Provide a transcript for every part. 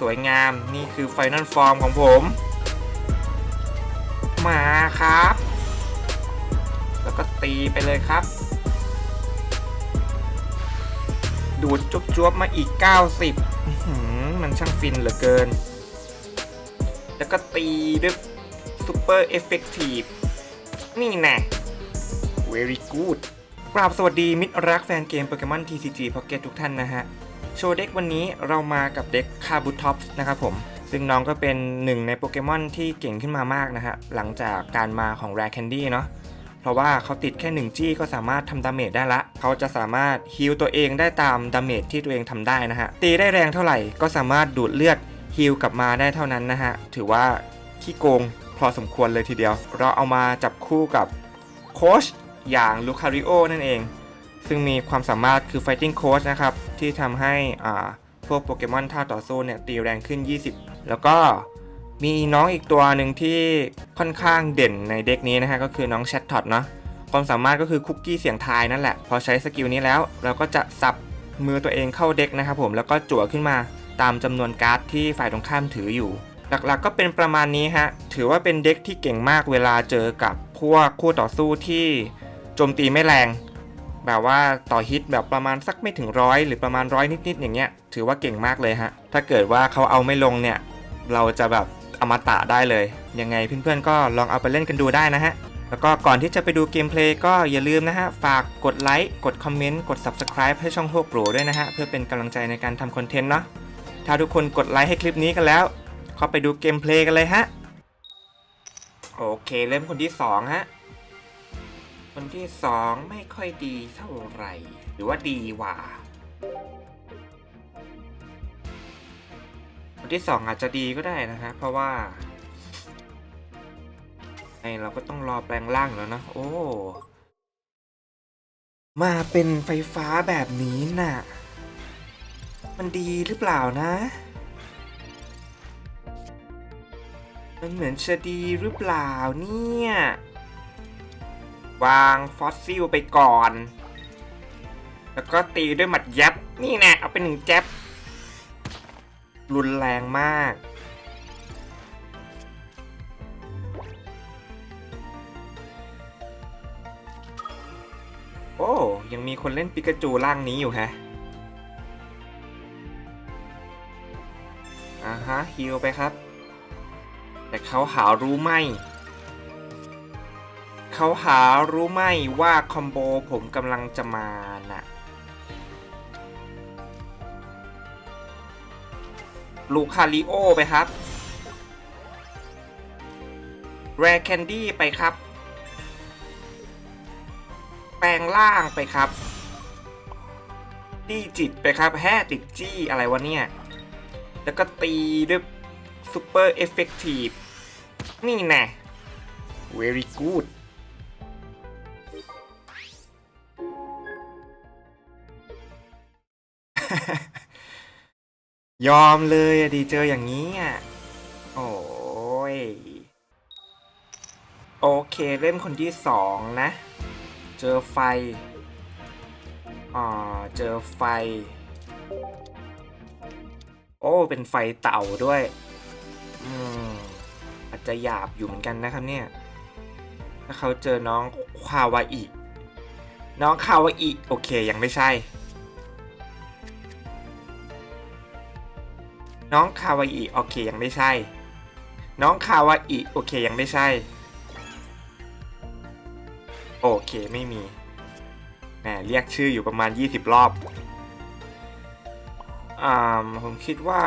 สวยงามนี่คือไฟน a ลฟอร์มของผม มาครับ แล้วก็ตีไปเลยครับ ดูดจุบจวบๆมาอีก 90 มันช่างฟินเหลือเกิน แล้วก็ตีด้วยซูเปอร์เอฟเฟกตีฟนี่แน่ very good กราบสวัสดีมิตรรักแฟนเกมโปเกมอน TCG Pocket ทุกท่านนะฮะ โชว์เด็กวันนี้เรามากับเด็กคาบูท็อปส์นะครับผม ซึ่งน้องก็เป็นหนึ่งในโปเกมอนที่เก่งขึ้นมามากนะฮะ หลังจากการมาของ Rare Candy เนาะเพราะว่าเขาติดแค่ 1 จี้ก็สามารถทำดาเมจได้ละ เขาจะสามารถฮิลตัวเองได้ตามดาเมจที่ตัวเองทำได้นะฮะ ตีได้แรงเท่าไหร่ก็สามารถดูดเลือดฮิลกลับมาได้เท่านั้นนะฮะ ถือว่าขี้โกงพอสมควรเลยทีเดียว เราเอามาจับคู่กับโคชอย่างลูคาริโอนั่นเอง ซึ่งมีความสามารถคือ Fighting Coach นะครับ ที่ทำให้พวกโปเกมอนท่าต่อสู้เนี่ยตีแรงขึ้น 20 แล้วก็มีน้องอีกตัวหนึ่งที่ค่อนข้างเด่นในเด็กนี้นะฮะก็คือน้องแชทท็อตเนาะความสามารถก็คือคุกกี้เสียงทายนั่นแหละ พอใช้สกิลนี้แล้ว เราก็จะสับมือตัวเองเข้าเด็กนะครับผมแล้วก็จั่วขึ้นมาตามจำนวนการ์ดที่ฝ่ายตรงข้ามถืออยู่ หลักๆก็เป็นประมาณนี้ฮะถือว่าเป็นเด็กที่เก่งมากเวลาเจอกับพวกคู่ต่อสู้ที่โจมตีไม่แรง แบบว่าต่อฮิตแบบประมาณสักไม่ถึงร้อยหรือประมาณร้อยนิดๆอย่างเงี้ยถือว่าเก่งมากเลยฮะ ถ้าเกิดว่าเขาเอาไม่ลงเนี่ย เราจะแบบอมตะได้เลย ยังไงเพื่อนๆก็ลองเอาไปเล่นกันดูได้นะฮะ แล้วก็ก่อนที่จะไปดูเกมเพลย์ก็อย่าลืมนะฮะ ฝากกดไลค์กดคอมเมนต์กด Subscribe ให้ช่องโฮกโปรด้วยนะฮะ เพื่อเป็นกำลังใจในการทำคอนเทนต์เนาะถ้าทุกคนกดไลค์ให้คลิปนี้กันแล้วเข้าไปดูเกมเพลย์กันเลยฮะโอเคเริ่มคนที่สองฮะ คนที่สองไม่ค่อยดีเท่าไหร่ หรือว่าดีกว่า คนที่สองอาจจะดีก็ได้นะฮะ เพราะว่าไอเราก็ต้องรอแปลงร่างแล้วนะ โอ้ มาเป็นไฟฟ้าแบบนี้น่ะ มันดีหรือเปล่านะ มันเหมือนจะดีหรือเปล่าเนี่ย วางฟอสซิลไปก่อน แล้วก็ตีด้วยหมัดยับ นี่แน่เอาเป็นหนึ่งแจ็บรุนแรงมาก โอ้ ยังมีคนเล่นปิกาจูร่างนี้อยู่แฮะอ่าฮะฮิลไปครับ แต่เขาหารู้ไหม เขาหารู้ไหมว่าคอมโบผมกำลังจะมาน่ะ ลูคาริโอไปครับ แรแคนดี้ไปครับ แปลงล่างไปครับตี้จิตไปครับแฮ่ติดจี้อะไรวะเนี่ย แล้วก็ตีด้วยซูเปอร์เอฟเฟกตีฟนี่แน่ very good ยอมเลยอะดีเจออย่างนี้อะ โอ้ย โอเคเล่มคนที่สองนะ เจอไฟ อ่า เจอไฟ โอ้ เป็นไฟเต่าด้วย อืม อาจจะหยาบอยู่เหมือนกันนะครับเนี่ย ถ้าเขาเจอน้องคาวาอิ น้องคาวาอิ โอเค ยังไม่ใช่ น้องคาวาอิโอเคยังไม่ใช่ น้องคาวาอิโอเคยังไม่ใช่ โอเคไม่มีแหมเรียกชื่ออยู่ประมาณ 20 รอบอ่าผมคิดว่า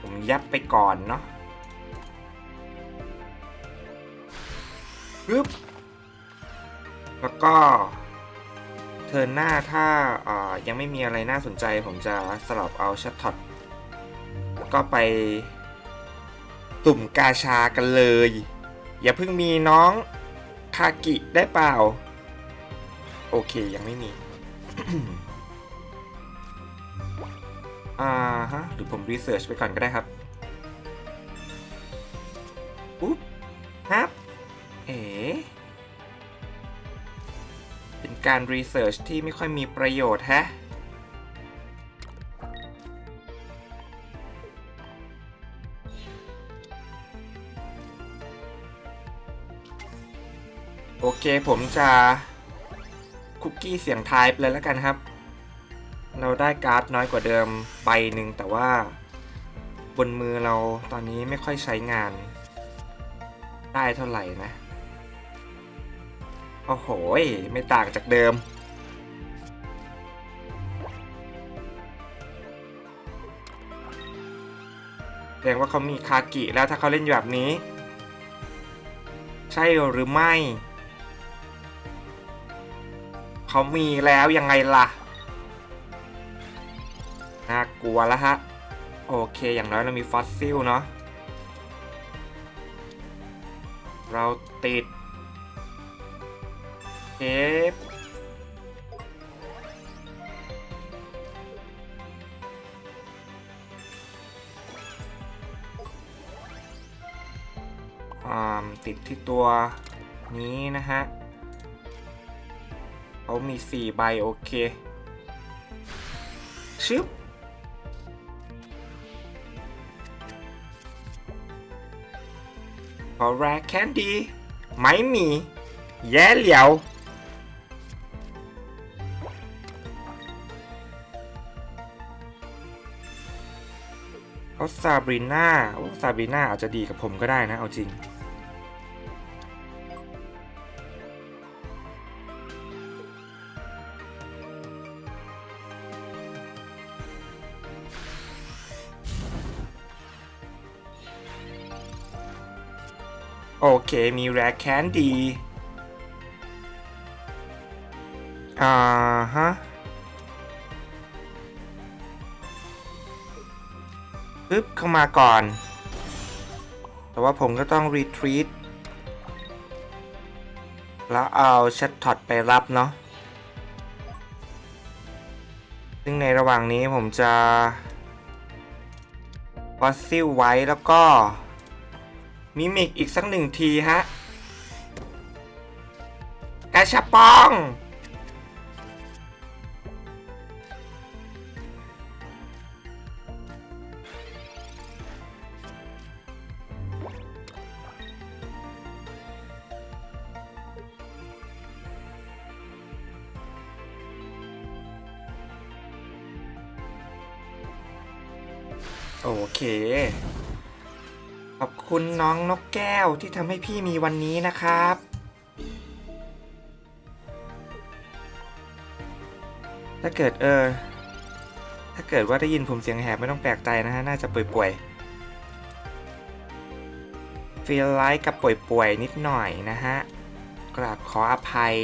ผมยับไปก่อนเนาะปึ๊บแล้วก็ เทิร์นหน้าถ้าายังไม่มีอะไรน่าสนใจผมจะสลับเอาชัตท็อตแล้วก็ไปตุ่มกาชากันเลย อย่าเพิ่งมีน้องคากิได้เปล่า โอเคยังไม่มี อ่าฮะ หรือผมรีเสิร์ชไปก่อนก็ได้ครับอุ๊บฮับ เอ๋ การรีเสิร์ชที่ไม่ค่อยมีประโยชน์แฮะ โอเคผมจะคุกกี้เสียงไทายเลยแล้วกันครับ เราได้การ์ดน้อยกว่าเดิมใบหนึ่งแต่ว่าบนมือเราตอนนี้ไม่ค่อยใช้งาน ได้เท่าไหร่นะ โอ้โห ไม่ต่างจากเดิม แสดงว่าเขามีคากิแล้วถ้าเขาเล่นแบบนี้ ใช่หรือไม่ เขามีแล้วยังไงล่ะ น่ากลัวแล้วฮะ โอเคอย่างน้อยเรามีฟอสซิลเนาะ เราติด เอ่าติดที่ตัวนี้นะฮะเขามี 4 ใบ โอเค ชึบ ขอแรกแคนดีไม่มี แย่เหลียว เอาซาบรีน่าโอ้ซาบรีน่าอาจจะดีกับผมก็ได้นะ เอาจริง โอเค มีแรกแคนดี อ่าฮะ ปึ๊บเข้ามาก่อน แต่ว่าผมก็ต้องรีทรีตแล้วเอาชัดท็อตไปรับเนาะ ซึ่งในระหว่างนี้ผมจะฟอสซิลไว้แล้วก็ มิมิกอีกสักหนึ่งทีฮะกาชาปอง โอเค ขอบคุณน้องนกแก้วที่ทำให้พี่มีวันนี้นะครับ ถ้าเกิดเออ ถ้าเกิดว่าได้ยินผมเสียงแหบไม่ต้องแปลกใจนะฮะ น่าจะป่วยๆฟีลไลท์กับป่วยๆนิดหน่อยนะฮะ กราบขออภัย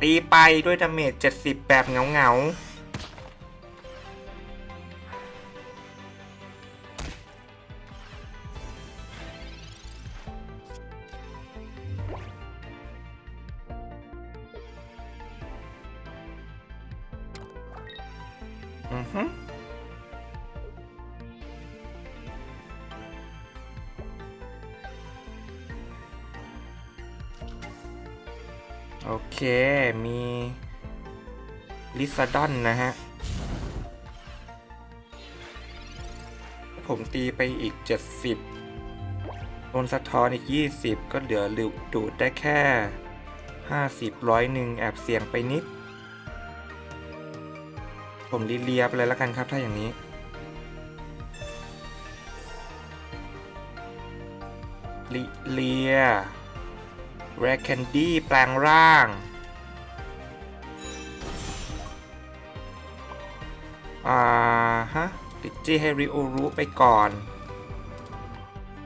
ตีไปด้วยดาเมจ70 แบบเงาๆ ลิซาดอนนะฮะ ผมตีไปอีก 70โดนสะท้อนอีก 20 ก็เหลือหลิวดูดได้แค่ 50ร้อยหนึ่งแอบเสี่ยงไปนิด ผมรีเลียไปเลยแล้วกันครับถ้าอย่างนี้ลิเลียแรคแคนดี้แปลงร่าง อ่าฮะติดจี้ให้ริโอรู้ไปก่อน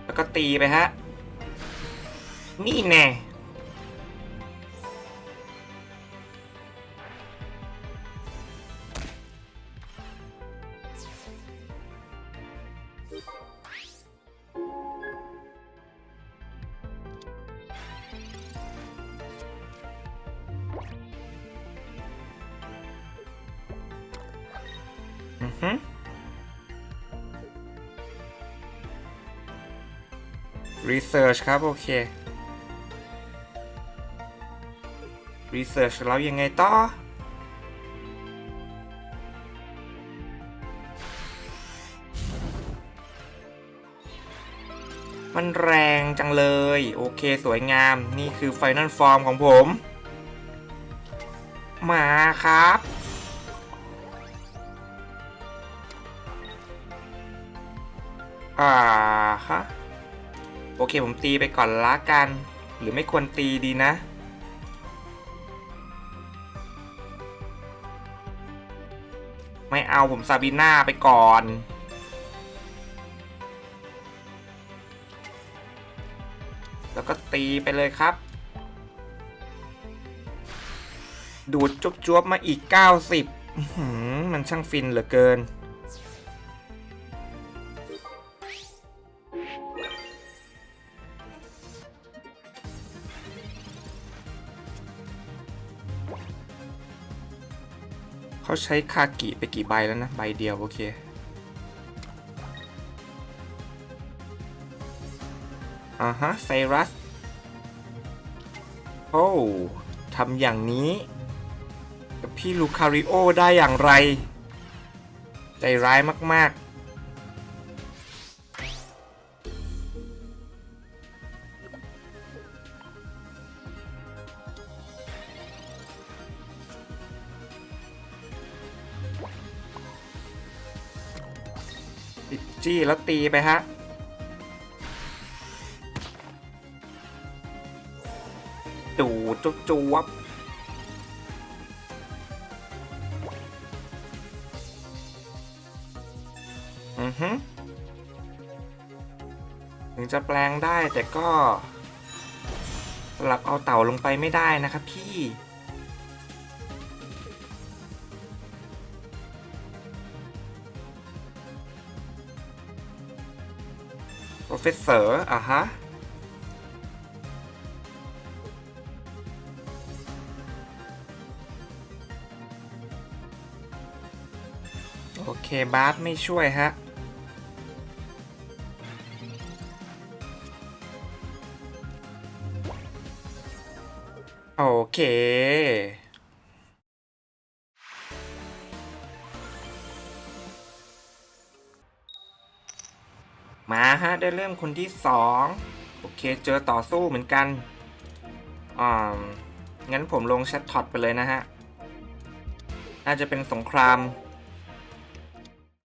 แล้วก็ตีไปฮะ นี่แน่ Research ครับ โอเค Research แล้วยังไงต่อ มันแรงจังเลย โอเคสวยงามนี่คือไฟน a ลฟอร์มของผม มาครับ ผมตีไปก่อนละกัน หรือไม่ควรตีดีนะ ไม่เอาผมซาบีน่าไปก่อน แล้วก็ตีไปเลยครับ ดูดจุบจวบๆมาอีก 90มันช่างฟินเหลือเกิน เขาใช้คากิไปกี่ใบแล้วนะ ใบเดียวโอเค อ่าฮะ ไซรัส โอ้ทำอย่างนี้ กับพี่ลูคาริโอได้อย่างไร ใจร้ายมาก ๆ จี้แล้วตีไปฮะดูจุบจวบอือฮึถึงจะแปลงได้แต่ก็สลับเอาเต่าลงไปไม่ได้นะครับพี่ เฟสเซอร์อะฮะ โอเค บาสไม่ช่วยฮะ โอเค มาฮะได้เริ่มคนที่สองโอเคเจอต่อสู้เหมือนกันอ่างั้นผมลงแชทท็อตไปเลยนะฮะ น่าจะเป็นสงคราม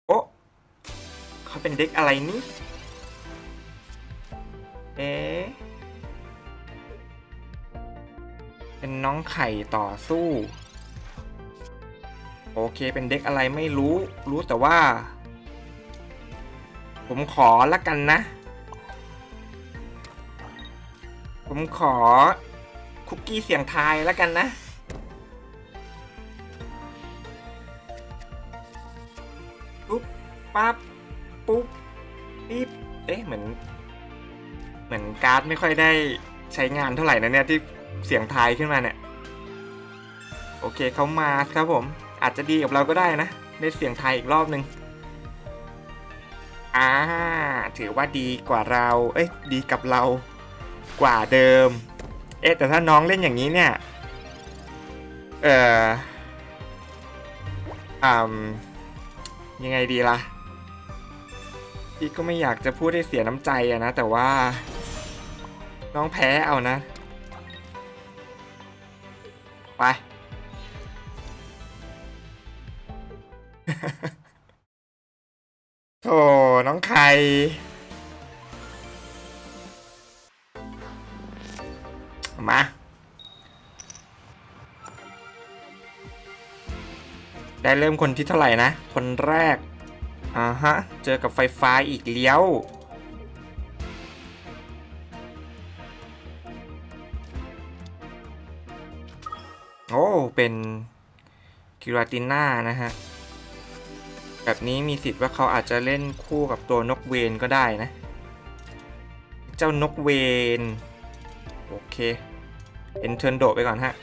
โอ้เขาเป็นเด็กอะไรนี่ เอ๊เป็นน้องไข่ต่อสู้ โอเคเป็นเด็กอะไรไม่รู้ รู้แต่ว่า ผมขอละกันนะ ผมขอคุกกี้เสียงทายละกันนะปุ๊บปั๊บปุ๊บปิ๊บเอ๊ะเหมือน เหมือนการ์ดไม่ค่อยได้ใช้งานเท่าไหร่นะเนี่ยที่เสียงทายขึ้นมาเนี่ยโอเคเขามาครับผมอาจจะดีกับเราก็ได้นะ ได้เสียงไทยอีกรอบหนึ่ง อ่า ถือว่าดีกว่าเรา เอ้ย ดีกับเรา กว่าเดิม เอ๊ะ แต่ถ้าน้องเล่นอย่างนี้เนี่ย เอ่ออ่ายังไงดีล่ะ พี่ก็ไม่อยากจะพูดให้เสียน้ำใจอะนะ แต่ว่า น้องแพ้เอานะ ไปโธ่ มา ได้เริ่มคนที่เท่าไหร่นะ คนแรก อ่าฮะ เจอกับไฟฟ้าอีกเลี้ยว โอ้ เป็นคิราติน่านะฮะ แบบนี้มีสิทธิ์ว่าเขาอาจจะเล่นคู่กับตัวนกเวนก็ได้นะ เจ้านกเวนโอเค เอ็นเทิร์นโดไปก่อนฮะ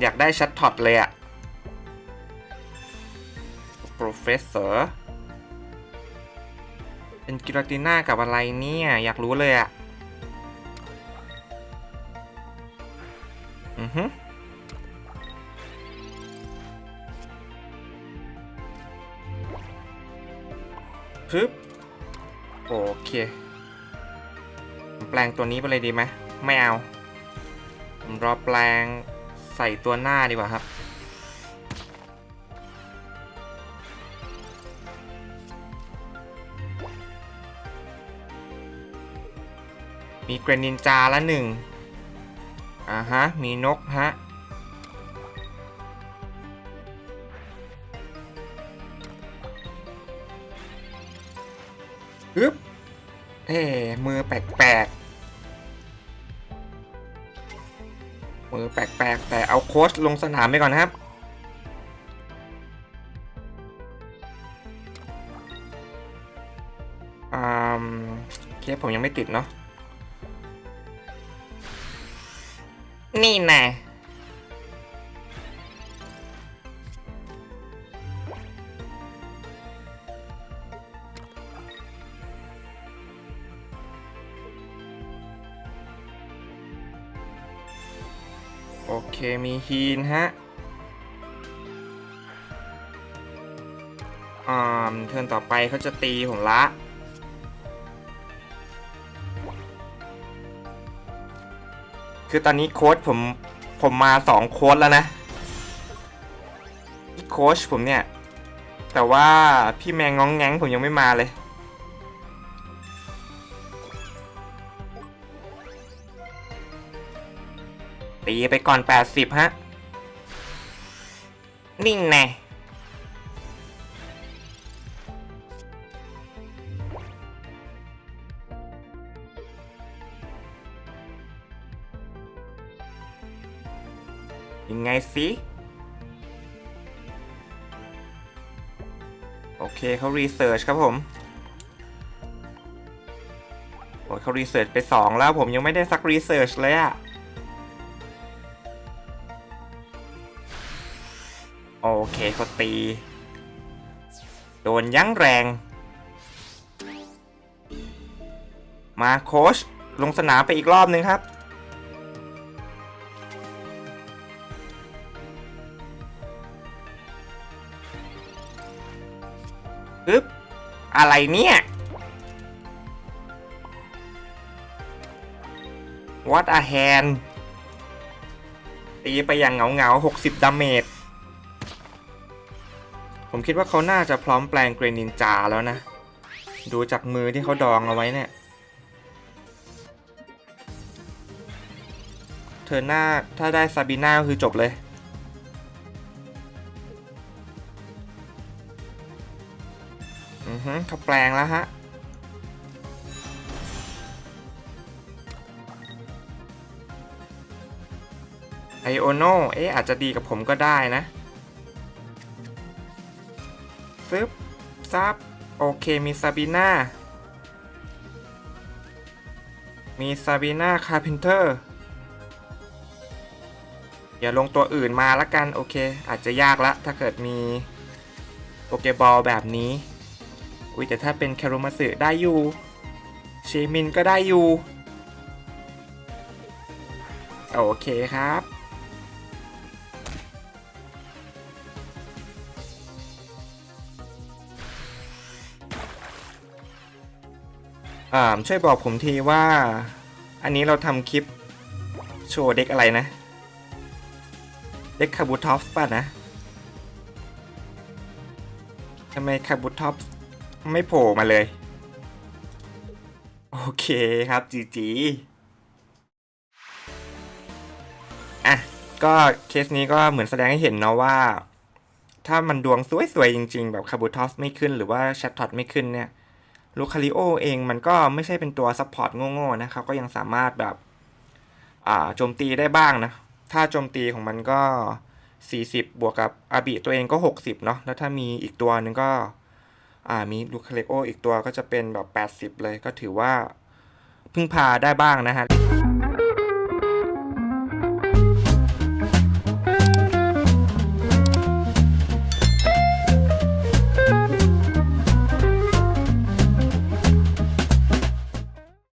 อยากได้ชัดท็อตเลยอะ professor เป็นกิราติน่ากับอะไรเนี่ย อยากรู้เลยอะอือฮึ ฮึบโอเค แปลงตัวนี้ไปเลยดีไหมไม่เอาผมรอแปลงใส่ตัวหน้าดีกว่าครับ มีเกรนินจาละหนึ่งอ่าฮะ มีนกฮะ ฮึบเอ้มือแปลกๆ มือแปลกๆ แต่เอาโค้ชลงสนามไปก่อนนะครับ อ่าเคสผมยังไม่ติดเนาะ นี่น่ โอเคมีฮีนฮะอ่าเทิร์นต่อไปเขาจะตีผมละ คือตอนนี้โค้ดผมผมมาสองโค้ดแล้วนะโค้ชผมเนี่ย แต่ว่าพี่แมงง้องแง้งผมยังไม่มาเลย ก่อน 80 ฮะ นิ่งแน่ยังไงสิโอเคเขารีเสิร์ชครับผมโอ้ยเขารีเสิร์ชไป 2 แล้วผมยังไม่ได้สักรีเสิร์ชเลยอะ โอเคเขาตี โดนยั้งแรง มาโค้ชลงสนามไปอีกรอบหนึ่งครับ ปึ๊บ อะไรเนี่ย What a hand ตีไปอย่างเหงาเหงาๆ60ดาเมจ ผมคิดว่าเขาน่าจะพร้อมแปลงเกรนินจาแล้วนะ ดูจากมือที่เขาดองเอาไว้เนี่ยเธอหน้าถ้าได้ซาบีน่าก็คือจบเลยอือฮึเขาแปลงแล้วฮะไอโอโนเอ๊ะอาจจะดีกับผมก็ได้นะึบซับ โอเค มีซาบีนามีซาบีนาคาร์เพนเตอร์อย่าลงตัวอื่นมาละกัน โอเค อาจจะยากละ ถ้าเกิดมีโปเกบอลแบบนี้ อุ้ยแต่ถ้าเป็นแคโรมาสึได้อยู่เชมินก็ได้อยู่ โอเคครับ ช่วยบอกผมทีว่า อันนี้เราทำคลิป โชว์เด็กอะไรนะ เด็กคาบูทอฟป่ะนะทำไมคาบูทอฟไม่โผล่มาเลย โอเคครับจีจีอะ ก็เคสนี้ก็เหมือนแสดงให้เห็นเนาะว่า ถ้ามันดวงสวยๆจริง ๆ แบบคาบูทอฟไม่ขึ้นหรือว่าแชทท็อตไม่ขึ้นเนี่ย ลูคาริโอเองมันก็ไม่ใช่เป็นตัวซัพพอร์ตโง่ๆนะครับก็ยังสามารถแบบโจมตีได้บ้างนะ ถ้าโจมตีของมันก็ 40 บวกกับอาบิตัวเองก็ 60 เนาะแล้วถ้ามีอีกตัวหนึ่งก็มีลูคาริโออีกตัวก็จะเป็นแบบ 80 เลยก็ถือว่าพึ่งพาได้บ้างนะฮะ